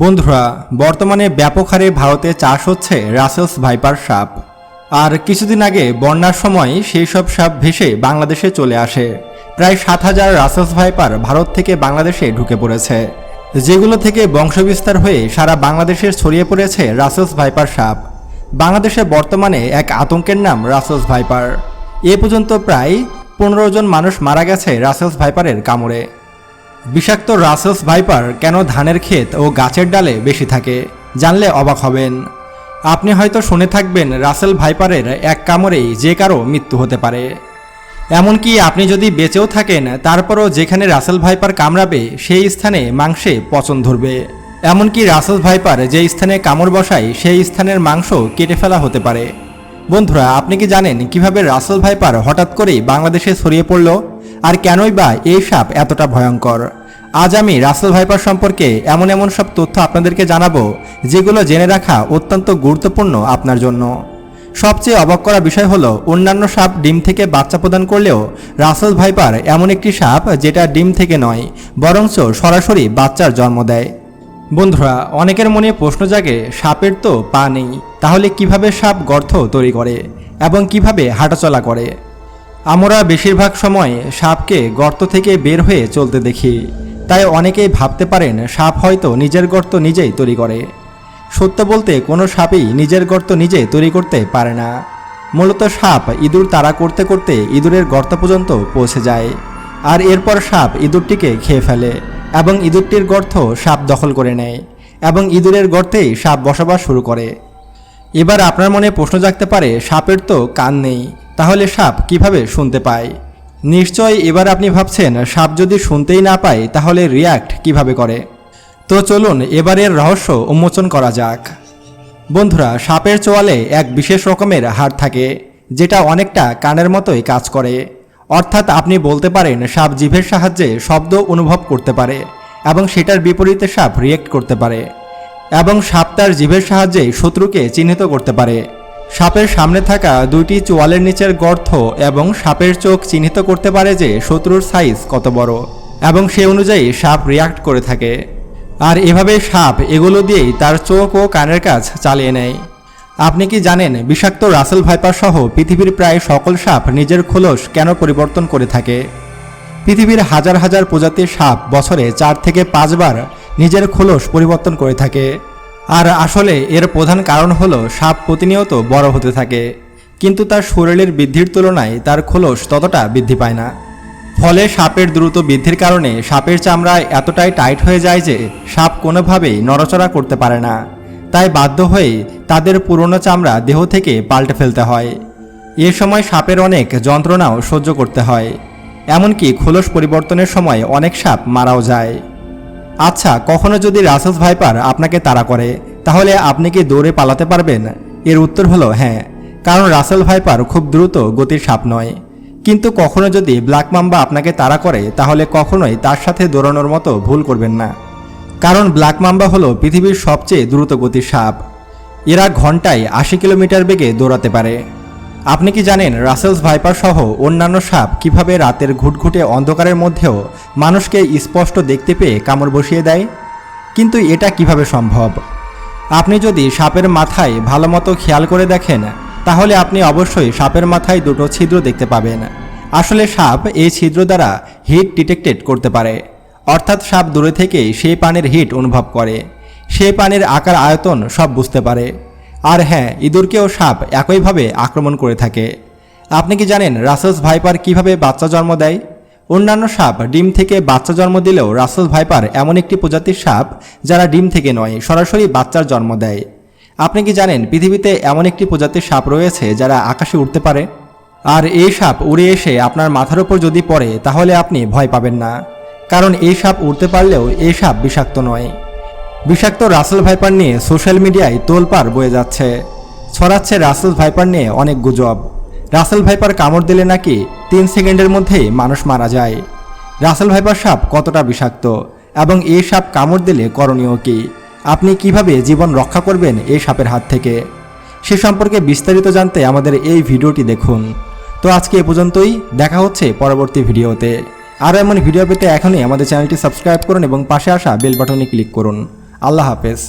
বন্ধুরা, বর্তমানে ব্যাপক হারে ভারতে চাষ হচ্ছে রাসেলস ভাইপার সাপ। আর কিছুদিন আগে বন্যার সময় সেই সব সাপ ভেসে বাংলাদেশে চলে আসে। প্রায় সাত হাজার রাসেলস ভাইপার ভারত থেকে বাংলাদেশে ঢুকে পড়েছে। যেগুলো থেকে বংশবিস্তার হয়ে সারা বাংলাদেশে ছড়িয়ে পড়েছে রাসেলস ভাইপার সাপ। বাংলাদেশে বর্তমানে এক আতঙ্কের নাম রাসেলস ভাইপার। এ পর্যন্ত প্রায় পনেরো জন মানুষ মারা গেছে রাসেলস ভাইপারের কামড়ে। বিষাক্ত রাসেলস ভাইপার কেন ধানের ক্ষেত ও গাছের ডালে বেশি থাকে? জানলে অবাক হবেন। আপনি হয়তো শুনে থাকবেন রাসেল ভাইপারের এক কামড়েই যে কারও মৃত্যু হতে পারে। এমনকি আপনি যদি বেঁচেও থাকেন, তারপরও যেখানে রাসেল ভাইপার কামড়াবে, সেই স্থানে মাংসে পচন ধরবে। এমনকি রাসেল ভাইপার যে স্থানে কামড় বসায়, সেই স্থানের মাংস কেটে ফেলা হতে পারে। বন্ধুরা, আপনি কি জানেন কীভাবে রাসেল ভাইপার হঠাৎ করেই বাংলাদেশে ছড়িয়ে পড়ল? আর কেনই বা এই সাপ এতটা ভয়ঙ্কর? আজ আমি রাসেল ভাইপার সম্পর্কে এমন এমন সব তথ্য আপনাদেরকে জানাব, যেগুলো জেনে রাখা অত্যন্ত গুরুত্বপূর্ণ আপনার জন্য। সবচেয়ে অবাক করা বিষয় হলো, অন্যান্য সাপ ডিম থেকে বাচ্চা প্রদান করলেও রাসেল ভাইপার এমন একটি সাপ যেটা ডিম থেকে নয়, বরঞ্চ সরাসরি বাচ্চার জন্ম দেয়। বন্ধুরা, অনেকের মনে প্রশ্ন জাগে, সাপের তো পা নেই, তাহলে কীভাবে সাপ গর্ত তৈরি করে এবং কীভাবে হাঁটাচলা করে? আমরা বেশিরভাগ সময় সাপকে গর্ত থেকে বের হয়ে চলতে দেখি। তাই অনেকেই ভাবতে পারেন, সাপ হয়তো নিজের গর্ত নিজেই তৈরি করে। সত্য বলতে, কোনো সাপই নিজের গর্ত নিজে তৈরি করতে পারে না। মূলত সাপ ইঁদুর তাড়া করতে করতে ইঁদুরের গর্ত পর্যন্ত পৌঁছে যায়, আর এরপর সাপ ইঁদুরটিকে খেয়ে ফেলে এবং ইঁদুরটির গর্ত সাপ দখল করে নেয় এবং ইঁদুরের গর্তেই সাপ বসবাস শুরু করে। এবার আপনার মনে প্রশ্ন জাগতে পারে, সাপের তো কান নেই, তাহলে সাপ কীভাবে শুনতে পায়? নিশ্চয় এবার আপনি ভাবছেন, সাপ যদি শুনতেই না পায়, তাহলে রিয়াক্ট কীভাবে করে? তো চলুন, এবারের রহস্য উন্মোচন করা যাক। বন্ধুরা, সাপের চোয়ালে এক বিশেষ রকমের হাড় থাকে, যেটা অনেকটা কানের মতোই কাজ করে। অর্থাৎ আপনি বলতে পারেন, সাপ জিভের সাহায্যে শব্দ অনুভব করতে পারে এবং সেটার বিপরীতে সাপ রিয়েক্ট করতে পারে এবং সাপ তার জিভের সাহায্যে শত্রুকে চিহ্নিত করতে পারে। সাপের সামনে থাকা দুইটি চোয়ালের নিচের গর্ত এবং সাপের চোখ চিহ্নিত করতে পারে যে শত্রুর সাইজ কত বড়, এবং সে অনুযায়ী সাপ রিয়াক্ট করে থাকে। আর এভাবে সাপ এগুলো দিয়েই তার চোখ ও কানের কাজ চালিয়ে নেয়। আপনি কি জানেন বিষাক্ত রাসেল ভাইপার সহ পৃথিবীর প্রায় সকল সাপ নিজের খোলস কেন পরিবর্তন করে থাকে? পৃথিবীর হাজার হাজার প্রজাতির সাপ বছরে চার থেকে পাঁচবার নিজের খোলস পরিবর্তন করে থাকে। আর আসলে এর প্রধান কারণ হলো সাপ প্রতিনিয়ত বড় হতে থাকে। কিন্তু তার শরীরের বৃদ্ধির তুলনায় তার খোলস ততটা বৃদ্ধি পায় না। ফলে সাপের দ্রুত বৃদ্ধির কারণে সাপের চামড়া এতটাই টাইট হয়ে যায় যে সাপ কোনোভাবেই নড়াচড়া করতে পারে না। তাই বাধ্য হয়ে তাদের পুরনো চামড়া দেহ থেকে পাল্টে ফেলতে হয়। এ সময় সাপের অনেক যন্ত্রণাও সহ্য করতে হয়। এমনকি খোলস পরিবর্তনের সময় অনেক সাপ মারাও যায়। আচ্ছা কখনো যদি রাসেলস ভাইপার আপনাকে তাড়া করে, তাহলে আপনি কি দৌড়ে পালাতে পারবেন? এর উত্তর হলো হ্যাঁ কারণ রাসেল ভাইপার খুব দ্রুত গতির সাপ নয়। কিন্তু কখনো যদি ব্ল্যাক মাম্বা আপনাকে তাড়া করে, তাহলে কখনোই তার সাথে দৌড়ানোর মতো ভুল করবেন না। কারণ ব্ল্যাক মাম্বা হলো পৃথিবীর সবচেয়ে দ্রুত গতির সাপ। এরা ঘন্টায় আশি কিলোমিটার বেগে দৌড়াতে পারে। আপনি কি জানেন রাসেলস ভাইপার সহ অন্যান্য সাপ কীভাবে রাতের ঘুটঘুটে অন্ধকারের মধ্যেও মানুষকে স্পষ্ট দেখতে পেয়ে কামড় বসিয়ে দেয়? কিন্তু এটা কীভাবে সম্ভব? আপনি যদি সাপের মাথায় ভালো মতো খেয়াল করে দেখেন, তাহলে আপনি অবশ্যই সাপের মাথায় দুটো ছিদ্র দেখতে পাবেন। আসলে সাপ এই ছিদ্র দ্বারা হিট ডিটেক্টেড করতে পারে। অর্থাৎ সাপ দূরে থেকেই সেই পানির হিট অনুভব করে। সেই পানির আকার আয়তন সব বুঝতে পারে। আর হ্যাঁ ইঁদুরকেও সাপ একইভাবে আক্রমণ করে থাকে। আপনি কি জানেন রাসেলস ভাইপার কীভাবে বাচ্চা জন্ম দেয়? অন্যান্য সাপ ডিম থেকে বাচ্চা জন্ম দিলেও রাসেল ভাইপার এমন একটি প্রজাতির সাপ যারা ডিম থেকে নয়, সরাসরি বাচ্চার জন্ম দেয়। আপনি কি জানেন পৃথিবীতে এমন একটি প্রজাতির সাপ রয়েছে যারা আকাশে উঠতে পারে? আর এই সাপ উড়ে এসে আপনার মাথার উপর যদি পড়ে, তাহলে আপনি ভয় পাবেন না। কারণ এই সাপ উড়তে পারলেও এই সাপ বিষাক্ত নয়। বিষাক্ত রাসেল ভাইপার নিয়ে সোশ্যাল মিডিয়ায় তোলপাড় বয়ে যাচ্ছে। ছড়াচ্ছে রাসেল ভাইপার নিয়ে অনেক গুজব। রাসেল ভাইপার কামড় দিলে নাকি তিন সেকেন্ডের মধ্যেই মানুষ মারা যায়। রাসেল ভাইপার সাপ কতটা বিষাক্ত? এবং এই সাপ কামড় দিলে করণীয় কি? আপনি কীভাবে জীবন রক্ষা করবেন এই সাপের হাত থেকে? সে সম্পর্কে বিস্তারিত জানতে আমাদের এই ভিডিওটি দেখুন। তো আজকে এ পর্যন্তই। দেখা হচ্ছে পরবর্তী ভিডিওতে। আরও এমন ভিডিও পেতে এখনই আমাদের চ্যানেলটি সাবস্ক্রাইব করুন এবং পাশে আসা বেল বাটনে ক্লিক করুন। আল্লাহ হাফেজ।